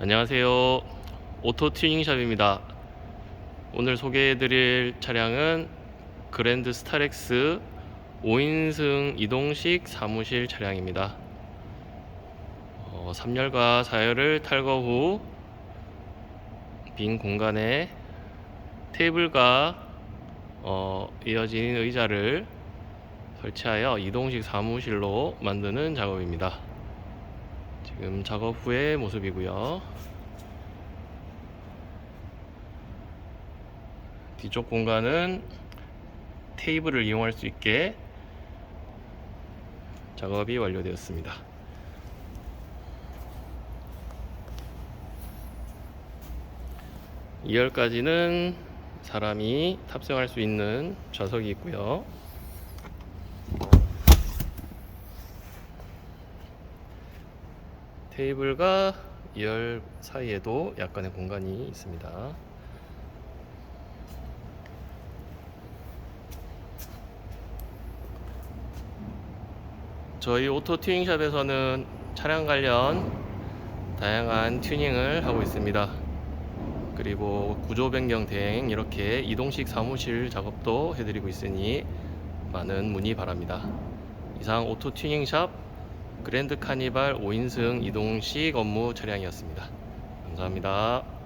안녕하세요. 오토 튜닝샵입니다. 오늘 소개해드릴 차량은 그랜드 스타렉스 5인승 이동식 사무실 차량입니다. 어, 3열과 4열을 탈거 후 빈 공간에 테이블과 어, 이어진 의자를 설치하여 이동식 사무실로 만드는 작업입니다. 지금 작업 후의 모습이고요. 뒤쪽 공간은 테이블을 이용할 수 있게 작업이 완료되었습니다. 이열까지는 사람이 탑승할 수 있는 좌석이 있고요. 테이블과 2열 사이에도 약간의 공간이 있습니다. 저희 오토 튜닝샵에서는 차량 관련 다양한 튜닝을 하고 있습니다. 그리고 구조 변경 대행 이렇게 이동식 사무실 작업도 해드리고 있으니 많은 문의 바랍니다. 이상 오토 튜닝샵 그랜드 카니발 5인승 이동식 업무 차량이었습니다. 감사합니다.